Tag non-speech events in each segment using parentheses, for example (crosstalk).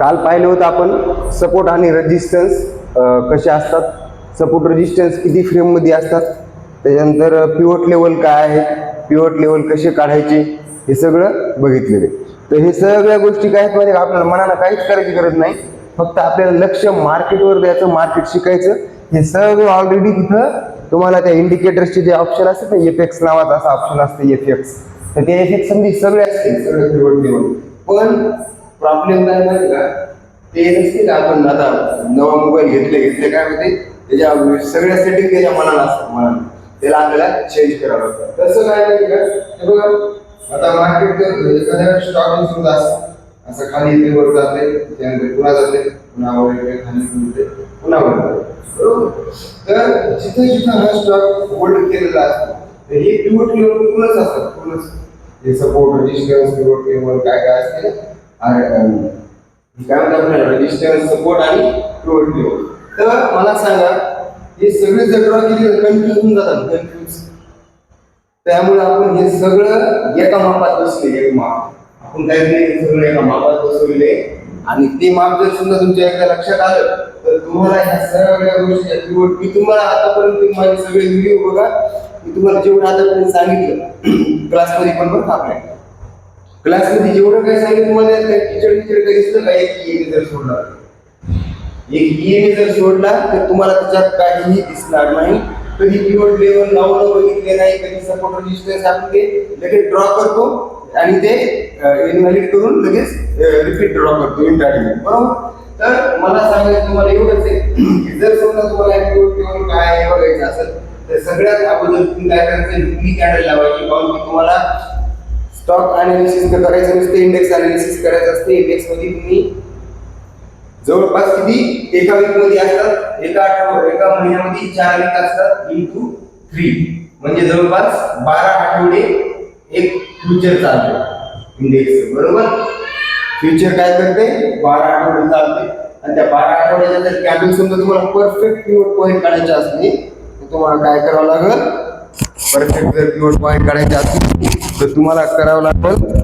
काल पाहिलं होतं आपण सपोर्ट आणि रेजिस्टन्स कसे असतात? सपोर्ट रेजिस्टन्स किती फ्रेममध्ये असतात? त्याच्यानंतर पिवट लेवल काय आहे? पिवट लेवल कसे काढायचे? हे सगळं बघितलेलं आहे. तर हे सगळ्या गोष्टी काय आहेत का? आपल्याला मनाला काहीच करायची गरज नाही. फक्त आपल्याला लक्ष मार्केटवर द्यायचं मार्केट शिकायचं. हे सगळं ऑलरेडी तिथं तुम्हाला त्या इंडिकेटर्सचे जे ऑप्शन असतात ना एफेक्स नावाचा असा ऑप्शन असतं एफेक्स तर ते समजी सगळे असतील. सगळे पिवट लेवल पण प्रॉब्लेम काय माहिती का? ते नसते का आपण आता नवा मोबाईल घेतले घेतले काय होते? त्याच्या सगळ्या सेटिंग त्याच्या मनाला असतात मनाला त्याला आपल्याला चेंज करावं लागतं. तसं काय माहिती का? हे बघा आता मार्केट म्हणजे एखाद्या स्टॉक सुद्धा असतं असं खाली इथे वर जाते त्यानंतर पुन्हा जाते पुन्हा वर येते खाली येते पुन्हा वर बरोबर? तर जिथे जिथे हा स्टॉक होल्ड केलेला असतो तर हे पिवट लेवल पूर्णच असतात पूर्णच. हे सपोर्ट रजिस्टन्स पिवट केवळ काय काय असते? काय म्हणतात आपल्याला? रेजिस्टन्स सपोर्ट आणि पिवट लेवल तर मला सांगा हे सगळे जर ड्रॉ केले कन्फ्युज होऊन जातात कन्फ्युज त्यामुळे आपण हे सगळं एका मापात बसले एक माप. आपण काय हे सगळं एका मापात बसवले. आणि ते माप जर समजा तुमच्या एकदा लक्षात आलं तर तुम्हाला ह्या सगळ्या गोष्टी मी तुम्हाला आतापर्यंत माझे सगळे व्हिडिओ बघा मी तुम्हाला जेवढं आतापर्यंत सांगितलं (clears throat) क्लासमध्ये पण बघा आपल्या. क्लासमध्ये जेवढं काय सांगितलं तुम्हाला यात टीचर टीचर काही दिसलं का? एक EMA जर सोडला. एक EMA जर सोडला तर तुम्हाला त्याच्यात काहीही दिसणार नाही. कधी पिवट लेवल लावलं बघितले नाही कधी सपोर्ट रेजिस्टन्स आपण ते लगेच ड्रॉ करतो आणि ते इनव्हॅलिड करून लगेच रिपीट ड्रॉ करतो इंटरनेट बरोबर? तर मला सांगायचं तुम्हाला एवढंच आहे की जर समजा तुम्हाला पिवट लेवल काय बघायचं असेल तर सगळ्यात अगोदर तुम्ही काय करायचं? कॅन्डल लावायची. कारण की तुम्हाला स्टॉक अनालिसिस करायचं नसते इंडेक्स अनालिसिस करायचं असते. इंडेक्समध्ये तुम्ही जवळपास किती एका वीकमध्ये असतात? एका आठवड्या एका महिन्यामध्ये चार वीक असतात. इंटू थ्री म्हणजे जवळपास बारा आठवडे एक फ्युचर चालतो इंडेक्स बरोबर? फ्युचर काय करते बारा आठवडे चालते आणि त्या बारा आठवड्याच्या जर कॅबिन समजा तुम्हाला परफेक्ट पिवट पॉईंट काढायचे असले तर तुम्हाला काय करावं लागेल? परफेक्ट जर पिवट पॉईंट काढायचे असतील तर तुम्हाला करावं लागेल.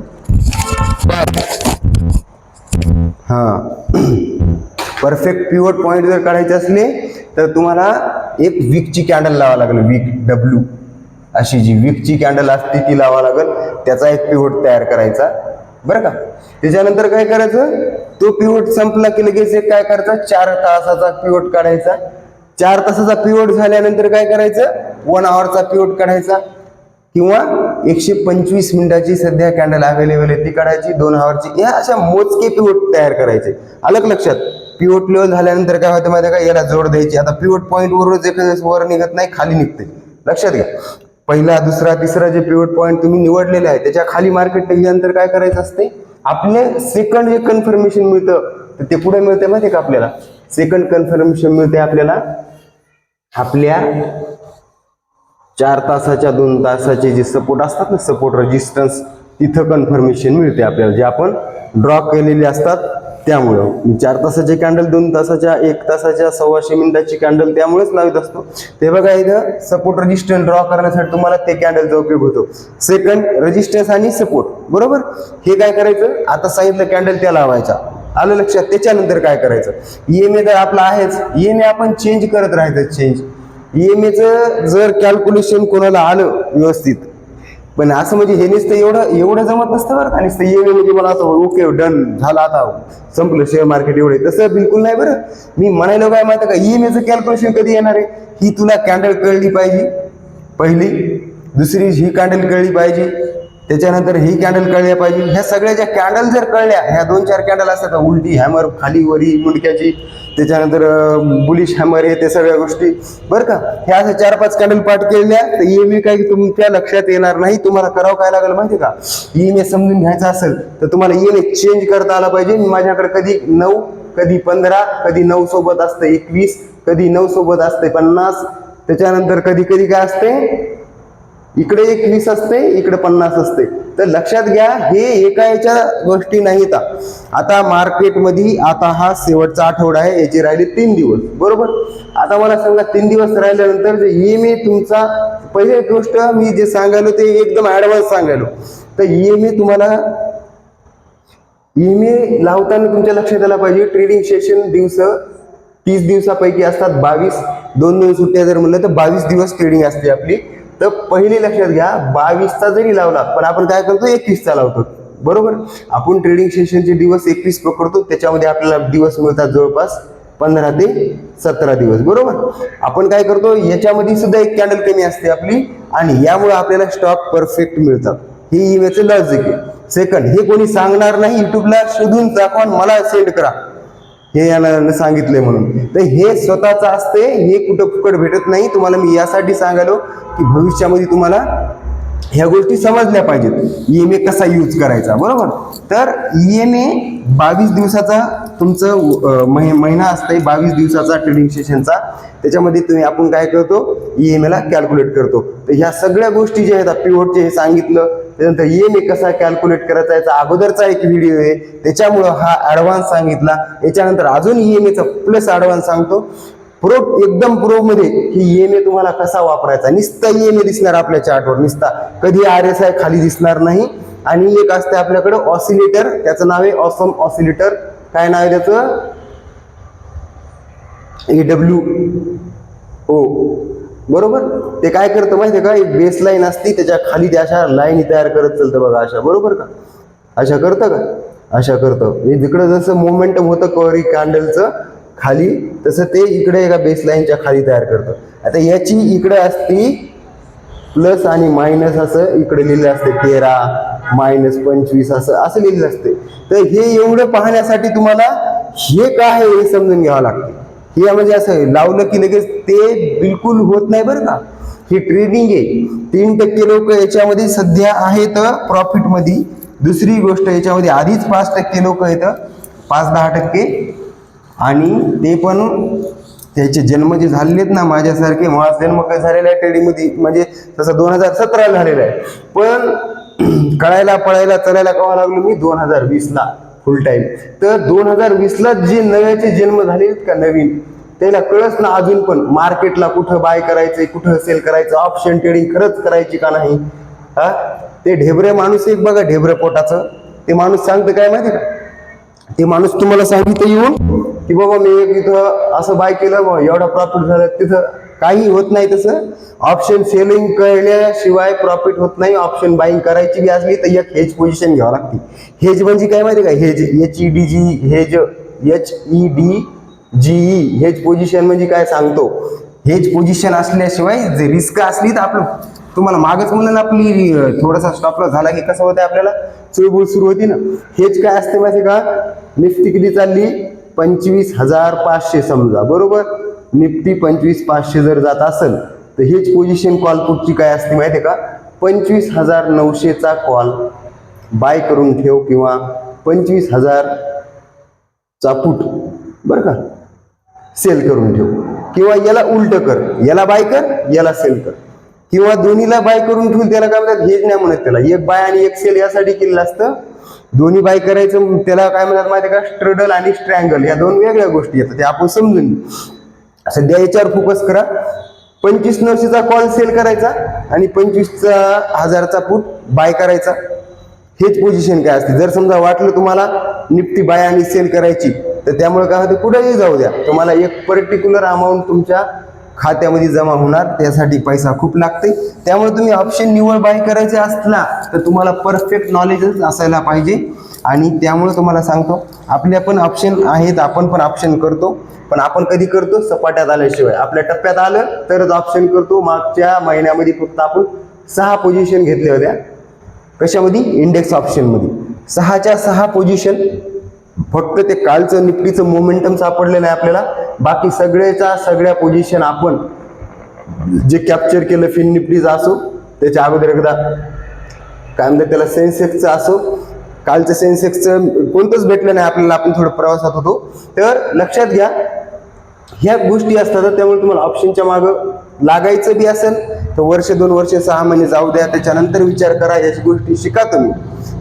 हा. परफेक्ट प्युअर पॉईंट जर काढायचे असले तर तुम्हाला एक वीकची कॅन्डल लावा लागेल. वीक डब्ल्यू अशी जी वीकची कॅन्डल असते ती लावा लागेल. त्याचा एक पिवट तयार करायचा. बरं का? त्याच्यानंतर काय करायचं? तो पिवट संपला की लगेच एक काय करायचा? चार तासाचा पिवट काढायचा. चार तासाचा पिवट झाल्यानंतर काय करायचं? वन आवरचा पिवट काढायचा. किंवा एकशे पंचवीस मिनिटाची सध्या कॅन्डल अवेलेबल आहे. ती काढायची दोन आवरची या अशा मोजके पिवट तयार करायचे. अलग लक्षात? पिवट लेवल झाल्यानंतर काय होतं माहिती आहे का? याला जोड द्यायची. आता पिवट पॉईंट वरच एखाद्या वर निघत नाही खाली निघते. लक्षात घ्या. पहिला दुसरा तिसरा जे पिवट पॉईंट तुम्ही निवडलेला आहे त्याच्याखाली मार्केट टेकल्यानंतर काय करायचं असते? आपले सेकंड जे कन्फर्मेशन मिळतं तर ते पुढे मिळते माहिती आहे का आपल्याला? सेकंड कन्फर्मेशन मिळते आपल्याला आपल्या चार तासाच्या दोन तासाचे जे सपोर्ट असतात ना सपोर्ट रेजिस्टन्स तिथं कन्फर्मेशन मिळते आपल्याला. जे आपण ड्रॉ केलेले असतात त्यामुळं. मी चार तासाचे कॅन्डल दोन तासाच्या एक तासाच्या सव्वाशे मिनिटाची कॅन्डल त्यामुळेच लावत असतो. ते बघा इथं सपोर्ट रजिस्टन्स ड्रॉ करण्यासाठी तुम्हाला ते कॅन्डलचा उपयोग होतो. सेकंड रजिस्टन्स आणि सपोर्ट बरोबर? हे काय करायचं? आता सांगितलं कॅन्डल त्या लावायचा. आलं लक्षात? त्याच्यानंतर काय करायचं? ईएमए तर आपला आहेच. ईएमए आपण चेंज करत राहायचं चेंज ईएमएचं जर कॅल्क्युलेशन कोणाला आलं व्यवस्थित पण असं म्हणजे हे नुसतं एवढं एवढं जमत नसतं बरं आणि ईएमए म्हणजे मला असं ओके डन झालं आता. संपलं शेअर मार्केट एवढे. तसं बिलकुल नाही बरं. मी म्हणायला काय माहिती का? ईएमएचं कॅल्क्युलेशन कधी येणार आहे? ही तुला कॅन्डल कळली पाहिजे. पहिली. दुसरी ही कॅन्डल कळली पाहिजे. त्याच्यानंतर ही कॅन्डल कळल्या पाहिजे. ह्या सगळ्या ज्या कॅन्डल जर कळल्या ह्या दोन चार कॅन्डल असतात उलटी हॅमर खाली वरी मुंडक्याची त्याच्यानंतर बुलिश हॅमर हे ते सगळ्या गोष्टी. बरं का? ह्या अशा चार पाच कॅन्डल पाठ केलेल्या तर ईएमए काही तुमच्या लक्षात येणार नाही तुम्हाला करावं काय लागेल माहिती का? ई ने समजून घ्यायचा असेल तर तुम्हाला ईएमए चेंज करता आला पाहिजे. माझ्याकडे कधी नऊ कधी पंधरा कधी नऊ सोबत असतं एकवीस कधी नऊ सोबत असते पन्नास त्याच्यानंतर कधी कधी काय असते? इकडे एक वीस असते इकडे पन्नास असते. तर लक्षात घ्या हे एका याच्या गोष्टी नाहीत. आता मार्केटमध्ये आता हा शेवटचा आठवडा आहे याचे राहिले तीन दिवस. बरोबर? आता मला सांगा तीन दिवस राहिल्यानंतर ई एम ए तुमचा पहिली गोष्ट मी जे सांगायलो ते एकदम ऍडव्हान्स सांगायलो. तर ई एम ए तुम्हाला ई एम ए लावताना तुमच्या लक्षात आला पाहिजे ट्रेडिंग सेशन दिवस तीस दिवसापैकी असतात बावीस दोन दोन सुट्ट्या जर म्हणलं तर बावीस दिवस ट्रेडिंग असते आपली. तर पहिले लक्षात घ्या बावीसचा जरी लावला पण आपण काय करतो? एकवीसचा लावतो. बरोबर? आपण ट्रेडिंग सेशनचे दिवस एकवीस पकडतो त्याच्यामध्ये आपल्याला दिवस मिळतात जवळपास पंधरा ते सतरा दिवस. बरोबर? आपण काय करतो? याच्यामध्ये सुद्धा एक कॅन्डल कमी असते आपली आणि यामुळे आपल्याला स्टॉक परफेक्ट मिळतात हे ईमेचं लॉजिक आहे. सेकंड हे कोणी सांगणार नाही युट्यूबला शोधून दाखवा मला सेंड करा. हे यानं सांगितले म्हणून. तर हे स्वतःचं असते हे कुठं फुकट भेटत नाही. तुम्हाला मी यासाठी सांगालो की भविष्यामध्ये तुम्हाला ह्या गोष्टी समजल्या पाहिजेत. ई एम ए कसा यूज करायचा बरोबर? तर ई एम ए बावीस दिवसाचा तुमचं महि महिना असतंय बावीस दिवसाचा ट्रेडिंग सेशनचा त्याच्यामध्ये तुम्ही आपण काय करतो? ई एम एला कॅल्क्युलेट करतो. तर ह्या सगळ्या गोष्टी ज्या आहेत पिओटचे हे सांगितलं. त्यानंतर ई एम ए कसा कॅल्क्युलेट करायचा याचा अगोदरचा एक व्हिडिओ आहे. त्याच्यामुळं हा ॲडव्हान्स सांगितला. याच्यानंतर अजून ई एम एचा प्लस ॲडव्हान्स सांगतो. प्रो एकदम प्रो मध्ये एम ए तुम्हाला कसा वापरायचा. निस्ता ए दिसणार आपल्या चार्टवर निस्ता. कधी आर एस आय खाली दिसणार नाही. आणि एक असते आपल्याकडे ऑसिलेटर त्याचं नाव आहे ऑसम ऑसिलेटर काय नाव आहे त्याचं? ए डब्ल्यू ओ बरोबर? ते काय करतं माहिती आहे का? एक बेस लाईन असते त्याच्याखाली त्या अशा लाईन तयार करत चालतं बघा अशा. बरोबर का? अशा करतं का? अशा करतं. हे जिकडं जसं मोमेंटम होतं कॉरी कॅन्डलचं खाली तसं ते इकडे एका बेसलाईनच्या खाली तयार करतं. आता याची इकडे असती प्लस आणि मायनस असं इकडे लिहिलं असते तेरा मायनस पंचवीस असं असं लिहिलेलं असते. तर हे एवढं पाहण्यासाठी तुम्हाला हे काय आहे हे समजून घ्यावं लागते. हे म्हणजे असं लावलं की लगेच ते बिलकुल होत नाही बरं का. ही ट्रेडिंग आहे. तीन टक्के लोक याच्यामध्ये सध्या आहेत प्रॉफिटमध्ये दुसरी गोष्ट याच्यामध्ये आधीच पाच टक्के लोक आहेत पाच दहा टक्के. आणि ते पण त्याचे जन्म जे झालेले आहेत ना माझ्यासारखे माझा जन्म काय झालेला आहे टेडीमध्ये म्हणजे तसं दोन हजार सतरा झालेला आहे. पण (clears throat) कळायला पळायला चलायला कवा लागलो मी? दोन हजार वीसला फुल टाईम तर दोन हजार वीसला जे नव्याचे जन्म झाले आहेत का नवीन त्याला कळच ना अजून पण मार्केटला कुठं बाय करायचं कुठं सेल करायचं ऑप्शन ट्रेडिंग खरंच करायची का नाही? हा? ते ढेबरे माणूस एक बघा ढेबरे पोटाचं. ते माणूस सांगतं काय माहिती का? ते माणूस तुम्हाला सांगितलं येऊन की बाबा मी एक इथं असं बाय केलं मग एवढा प्रॉफिट झालं. तिथं काही होत नाही तसं. ऑप्शन सेलिंग कळल्याशिवाय प्रॉफिट होत नाही. ऑप्शन बाईंग करायची बी असली तर एक हेज पोझिशन घ्यावं लागते. हेज म्हणजे काय माहिती का? Hedge H E D G hedge H E D G E hedge position म्हणजे काय सांगतो? हेज पोझिशन असल्याशिवाय जे रिस्क असली तर आपलं तुम्हाला मागच म्हणून आपली थोडासा स्टॉपला झाला की कसं होतं आपल्याला? चुळबुळ सुरू होती ना. हेज काय असते माहिती का? निफ्टी किती चालली? पंचवीस हजार पाचशे समजा बरोबर? निफ्टी पंचवीस पाचशे जर जात असेल तर हेच पोझिशन कॉल पुटची काय असते माहिती का? पंचवीस हजार नऊशेचा कॉल बाय करून ठेव किंवा पंचवीस हजारचा पुट बरं का? सेल करून ठेव. किंवा याला उलट कर. याला बाय कर याला सेल कर. किंवा दोन्हीला बाय करून ठेवून त्याला काय म्हणतात? हेच नाही म्हणत त्याला. एक बाय आणि एक सेल यासाठी केलेलं असतं दोन्ही बाय करायचं त्याला काय म्हणतात माहिती का? स्ट्रडल आणि स्ट्रँगल या दोन वेगळ्या गोष्टी येतात ते आपण समजून सध्या याच्यावर फोकस करा. पंचवीस नऊशेचा कॉल सेल करायचा आणि पंचवीसचा हजारचा फूट बाय करायचा. हेच पोझिशन काय असते? जर समजा वाटलं तुम्हाला निफ्टी बाय आणि सेल करायची तर त्यामुळे काय होते? कुठेही जाऊ द्या. तुम्हाला एक पर्टिक्युलर अमाऊंट तुमच्या खात्यामध्ये जमा होणार त्यासाठी पैसा खूप लागते त्यामुळे तुम्ही ऑप्शन निवड बाय करायचे असला तर तुम्हाला परफेक्ट नॉलेजच असायला पाहिजे. आणि त्यामुळे तुम्हाला सांगतो आपल्या पण ऑप्शन आहेत आपण पण ऑप्शन करतो. पण आपण कधी करतो? सपाट्यात आल्याशिवाय. आपल्या टप्प्यात आलं तरच ऑप्शन करतो. मागच्या महिन्यामध्ये फक्त आपण सहा पोझिशन घेतल्या होत्या. कशामध्ये? इंडेक्स ऑप्शनमध्ये सहाच्या सहा पोझिशन फक्त ते कालचं निफ्टीचं मोमेंटम सापडलेलं आहे आपल्याला. बाकी सगळ्याच्या सगळ्या पोझिशन आपण जे कॅप्चर केलं फिन निफ्टीचं असो त्याच्या अगोदर एकदा काय म्हणतात त्याला सेन्सेक्सचं असो कालचं सेन्सेक्सचं कोणतंच भेटलं नाही आपल्याला आपण थोडं प्रवासात होतो. तर लक्षात घ्या ह्या गोष्टी असतात त्यामुळे तुम्हाला ऑप्शनच्या मागं लागायचं बी असेल तर वर्ष दोन वर्ष सहा महिने जाऊ द्या त्याच्यानंतर विचार करा याची गोष्टी शिका तुम्ही.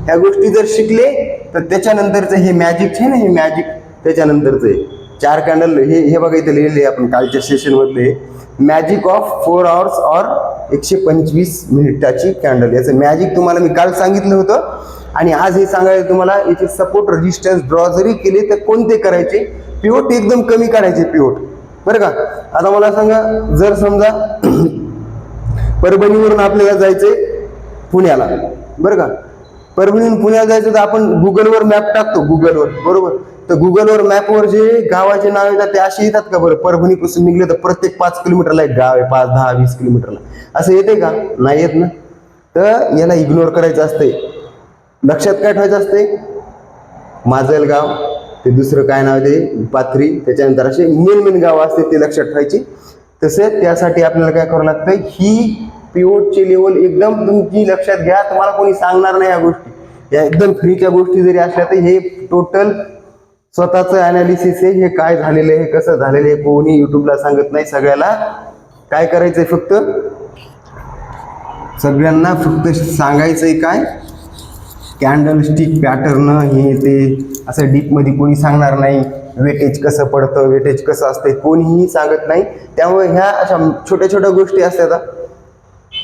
ह्या गोष्टी जर शिकले तर त्याच्यानंतरचं हे मॅजिक आहे ना हे मॅजिक त्याच्यानंतरचं आहे. चार कॅन्डल हे हे बघा इथे लिहिलेले आपण कालच्या सेशनमधले magic of four hours or एकशे पंचवीस मिनिटाची कॅन्डल याचं मॅजिक तुम्हाला मी काल सांगितलं होतं. आणि आज हे सांगायचं तुम्हाला याचे सपोर्ट रेजिस्टन्स ड्रॉ जरी केले तर कोणते करायचे? पिवट एकदम कमी काढायचे पिवट बरं का? आता मला सांगा जर समजा (clears throat) परभणीवरून आपल्याला जायचंय पुण्याला. बरं का? परभणीहून पुण्याला जायचं तर आपण गुगलवर मॅप टाकतो गुगलवर बरोबर? तर गुगलवर मॅपवर जे गावाचे नाव येतात ते असे येतात का बरं? परभणीपासून निघले तर प्रत्येक पाच किलोमीटरला एक गाव आहे पाच दहा वीस किलोमीटरला. असं येते का? नाही येत ना? तर याला इग्नोर करायचं असते लक्षात काय ठेवायचं असतंय? माजलगाव ते दुसरं काय नाव ते? पाथरी. त्याच्यानंतर असे मेन मेन गाव असते ते लक्षात ठेवायची. तसेच त्यासाठी आपल्याला काय करावं लागतं ही पिओटची लेवल एकदम तुमची लक्षात घ्या. तुम्हाला कोणी सांगणार नाही या गोष्टी. या एकदम फ्रीच्या गोष्टी जरी असल्या तर हे टोटल स्वतःचं अनालिसिस आहे हे काय झालेलं आहे कसं झालेलं आहे कोणी युट्यूबला सांगत नाही सगळ्याला. काय करायचंय फक्त? सगळ्यांना फक्त सांगायचंय काय? कॅन्डल स्टिक पॅटर्न हे ते असं डीपमध्ये कोणी सांगणार नाही वेटेज कसं पडतं वेटेज कसं असतं कोणीही सांगत नाही. त्यामुळे ह्या अशा छोट्या छोट्या गोष्टी असतात.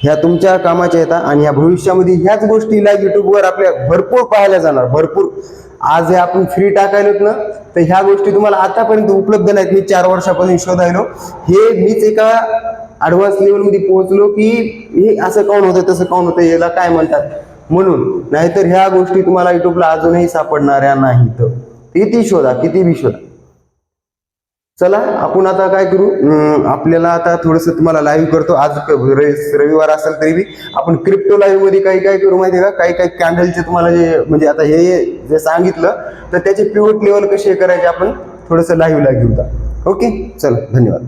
ह्या तुमच्या कामाच्या येतात आणि या भविष्यामध्ये ह्याच गोष्टीला युट्यूबवर आपल्या भरपूर पाहायला जाणार भरपूर. आज हे आपण फ्री टाकायलोत ना तर ह्या गोष्टी तुम्हाला आतापर्यंत उपलब्ध नाहीत. मी चार वर्षापासून शोधायलो. हे मीच एका ॲडव्हान्स लेवलमध्ये पोहोचलो की हे असं काऊन होतं तसं काऊन होतं याला काय म्हणतात? म्हणून नाहीतर ह्या गोष्टी तुम्हाला युट्यूबला अजूनही सापडणाऱ्या नाहीत. किती शोधा किती बी शोधा. चला आपण आता काय करू? आपल्याला आता थोडस तुम्हाला लाईव्ह करतो. आज क- रवि- रविवार असेल तरी बी. आपण क्रिप्टो लाईव्हमध्ये काही काय करू माहिती आहे का? काही काही कॅन्डलचे तुम्हाला जे म्हणजे आता हे जे सांगितलं तर त्याचे पिवट लेवल कसे करायचे आपण? थोडंसं लाईव्हला घेऊ ओके चला धन्यवाद.